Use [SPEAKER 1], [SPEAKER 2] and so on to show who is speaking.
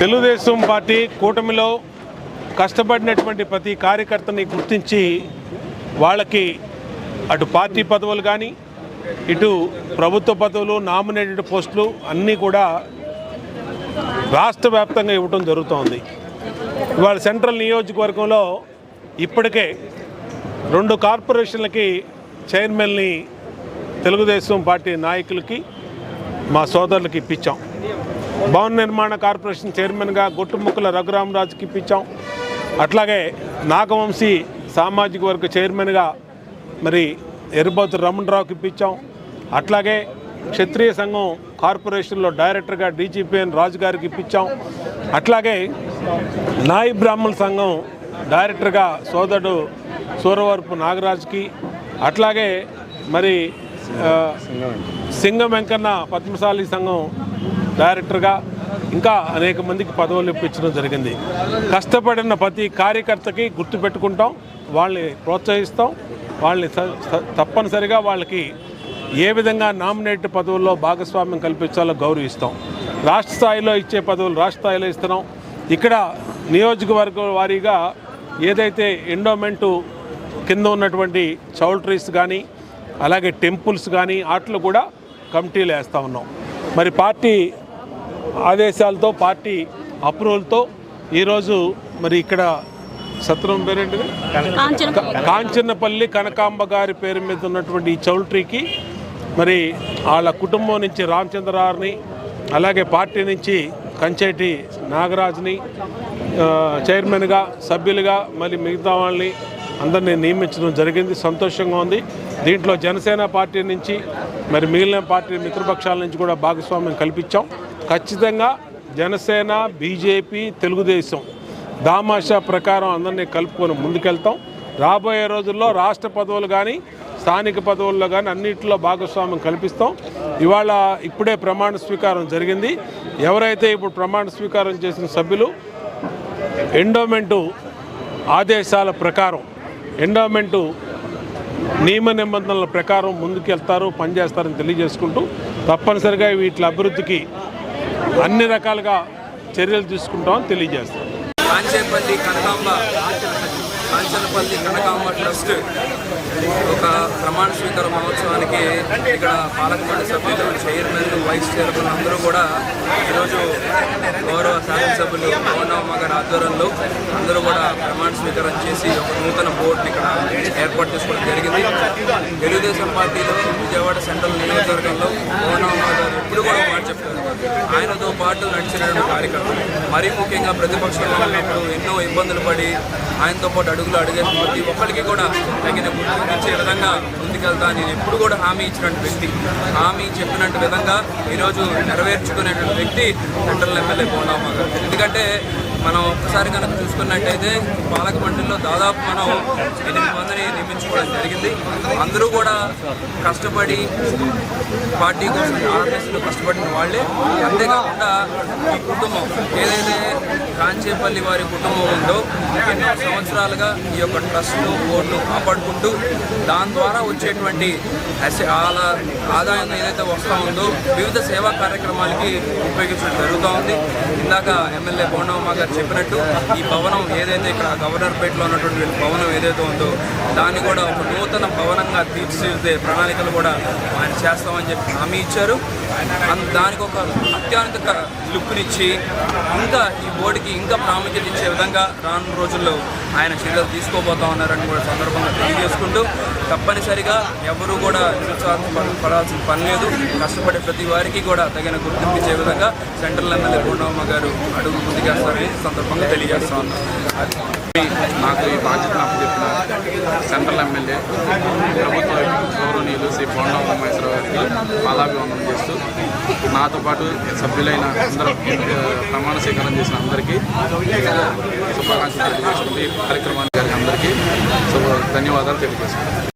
[SPEAKER 1] Telugu Desam party కూటమిలో కష్టపడినటువంటి ప్రతి కార్యకర్తని గుర్తించి వాళ్ళకి అటు పార్టీ పదవులు కానీ ఇటు ప్రభుత్వ పదవులు నామినేటెడ్ పోస్టులు అన్నీ కూడా రాష్ట్ర వ్యాప్తంగా ఇవ్వటం జరుగుతోంది. ఇవాళ సెంట్రల్ నియోజకవర్గంలో ఇప్పటికే రెండు కార్పొరేషన్లకి చైర్మన్ని తెలుగుదేశం పార్టీ నాయకులకి మా సోదరులకి ఇప్పించాం. భవన నిర్మాణ కార్పొరేషన్ చైర్మన్గా గొట్టుముక్కల రఘురామరాజుకి ఇప్పించాం అట్లాగే నాగవంశీ సామాజిక వర్గ చైర్మన్గా మరి ఎరుబోతు రమణరావుకి ఇప్పించాం అట్లాగే క్షత్రియ సంఘం కార్పొరేషన్లో డైరెక్టర్గా డీజీపీఎన్ రాజు గారికి ఇప్పించాం అట్లాగే నాయి బ్రాహ్మణ సంఘం డైరెక్టర్గా సోదరుడు సూరవరపు నాగరాజుకి అట్లాగే మరి సింగ సింగం వెంకన్న పద్మశాలి సంఘం డైరెక్టర్గా ఇంకా అనేక మందికి పదవులు ఇప్పించడం జరిగింది. కష్టపడిన ప్రతి కార్యకర్తకి గుర్తుపెట్టుకుంటాం వాళ్ళని ప్రోత్సహిస్తాం వాళ్ళని స- తప్పనిసరిగా వాళ్ళకి ఏ విధంగా నామినేట్ పదవుల్లో భాగస్వామ్యం కల్పించాలో గౌరవిస్తాం. రాష్ట్ర స్థాయిలో ఇచ్చే పదవులు రాష్ట్ర స్థాయిలో ఇస్తున్నాం. ఇక్కడ నియోజకవర్గ వారీగా ఏదైతే ఎండోమెంటు కింద ఉన్నటువంటి చౌల్ట్రీస్ కానీ అలాగే టెంపుల్స్ కానీ వాటిలో కూడా కమిటీలు వేస్తూ ఉన్నాం. మరి పార్టీ ఆదేశాలతో పార్టీ అప్రూవల్తో ఈరోజు మరి ఇక్కడ సత్రం పేరేంటిది?
[SPEAKER 2] కాంచన
[SPEAKER 1] క- కాంచనపల్లి కనకాంబ గారి పేరు మీద ఉన్నటువంటి ఈ చౌల్ట్రీకి మరి వాళ్ళ కుటుంబం నుంచి రామచంద్రారిని అలాగే పార్టీ నుంచి కంచేటి నాగరాజ్ని చైర్మన్గా సభ్యులుగా మళ్ళీ మిగతా వాళ్ళని అందరినీ నియమించడం జరిగింది. సంతోషంగా ఉంది. దీంట్లో జనసేన పార్టీ నుంచి మరి మిగిలిన పార్టీ మిత్రపక్షాల నుంచి కూడా భాగస్వామ్యం కల్పించాం. ఖచ్చితంగా జనసేన బీజేపీ తెలుగుదేశం దామాషా ప్రకారం అందరినీ కలుపుకొని ముందుకెళ్తాం. రాబోయే రోజుల్లో రాష్ట్ర పదవులు కానీ స్థానిక పదవుల్లో కానీ అన్నింటిలో భాగస్వామ్యం కల్పిస్తాం. ఇవాళ ఇప్పుడే ప్రమాణ స్వీకారం జరిగింది. ఎవరైతే ఇప్పుడు ప్రమాణ స్వీకారం చేసిన సభ్యులు ఎండోమెంటు ఆదేశాల ప్రకారం ఎండోమెంటు నియమ నిబంధనల ప్రకారం ముందుకెళ్తారు పనిచేస్తారని తెలియజేసుకుంటూ తప్పనిసరిగా వీటి అభివృద్ధికి అన్ని రకాలుగా చర్యలు తీసుకుంటామని తెలియజేస్తాం.
[SPEAKER 3] కాంచేపల్లి కనకాంబ కాంచనపల్లి కనకాంబ ట్రస్ట్ ఒక ప్రమాణ స్వీకార మహోత్సవానికి ఇక్కడ పాలకమండలి సభ్యులు చైర్మన్ వైస్ చైర్మన్ అందరూ కూడా ఈరోజు గౌరవ శాసనసభ్యులు పవనమ్మ గారి ఆధ్వర్యంలో అందరూ కూడా ప్రమాణ స్వీకారం చేసి ఒక నూతన బోర్డుని ఇక్కడ ఏర్పాటు చేసుకోవడం జరిగింది. తెలుగుదేశం పార్టీలో విజయవాడ సెంట్రల్ నియోజకవర్గంలో పవనమ్మ గారు ఎప్పుడు కూడా మాట చెప్తారు ఆయనతో పాటు నడిచినటువంటి కార్యక్రమం. మరీ ముఖ్యంగా ప్రతిపక్షంలో ఉన్నప్పుడు ఎన్నో ఇబ్బందులు పడి ఆయనతో పాటు అడుగులు అడిగే ప్రతి ఒక్కరికి కూడా తగిన గుర్తించే విధంగా ముందుకెళ్తా నేను ఎప్పుడు కూడా హామీ ఇచ్చినటువంటి వ్యక్తి. హామీ చెప్పినట్టు విధంగా ఈరోజు నెరవేర్చుకునేటువంటి వ్యక్తి సెంట్రల్ ఎమ్మెల్యే పోనామా గారు ఎందుకంటే మనం ఒక్కసారి కనుక చూసుకున్నట్టయితే పాలక మండలిలో దాదాపు మనం ఎనిమిది మందిని నియమించుకోవడం జరిగింది. అందరూ కూడా కష్టపడి పార్టీ కోసం ఆర్ఎస్లో కష్టపడిన వాళ్ళే. అంతేకాకుండా ఈ కుటుంబం ఏదైతే కాంచేపల్లి వారి కుటుంబం ఉందో ఎన్నో సంవత్సరాలుగా ఈ యొక్క ట్రస్ట్ను బోర్డును కాపాడుకుంటూ దాని ద్వారా వచ్చేటువంటి వాళ్ళ ఆదాయం ఏదైతే వస్తూ ఉందో వివిధ సేవా కార్యక్రమాలకి ఉపయోగించడం జరుగుతూ ఉంది. ఇందాక ఎమ్మెల్యే బోండమ్మ గారు చెప్పినట్టు ఈ భవనం ఏదైతే ఇక్కడ గవర్నర్పేటలో ఉన్నటువంటి భవనం ఏదైతే ఉందో దాన్ని కూడా ఒక నూతన భవనంగా తీర్చిదిద్దే ప్రణాళికలు కూడా ఆయన చేస్తామని చెప్పి హామీ ఇచ్చారు. దానికి ఒక అత్యాధునిక లుక్నిచ్చి ఇంకా ఈ బోర్డుకి ఇంకా ప్రాముఖ్యత ఇచ్చే విధంగా రానున్న రోజుల్లో ఆయన చర్యలు తీసుకోబోతా ఉన్నారని కూడా సందర్భంగా తెలియజేసుకుంటూ తప్పనిసరిగా ఎవరు కూడా నిరుత్సాహం పడాల్సిన పని లేదు. కష్టపడే ప్రతి వారికి కూడా తగిన గుర్తింపు ఇచ్చే విధంగా సెంట్రల్ ఎమ్మెల్యే పూర్ణమ్మ గారు అడుగు ముందుకేస్తారని సందర్భంగా తెలియజేస్తా ఉన్నాను
[SPEAKER 4] నాకు ఈ బాధ్యతను అప్పచెప్పిన సెంట్రల్ ఎమ్మెల్యే ప్రభుత్వ గౌరవనీయులు శ్రీ బోండా ఉమామేశ్వరరావు గారికి పాలాభివందనం చేస్తూ నాతో పాటు సభ్యులైన అందరూ ప్రమాణ స్వీకారం చేసిన అందరికీ శుభాకాంక్షలు తెలియజేసుకుంటూ ఈ కార్యక్రమానికి అందరికీ శుభ ధన్యవాదాలు తెలియజేస్తున్నాను.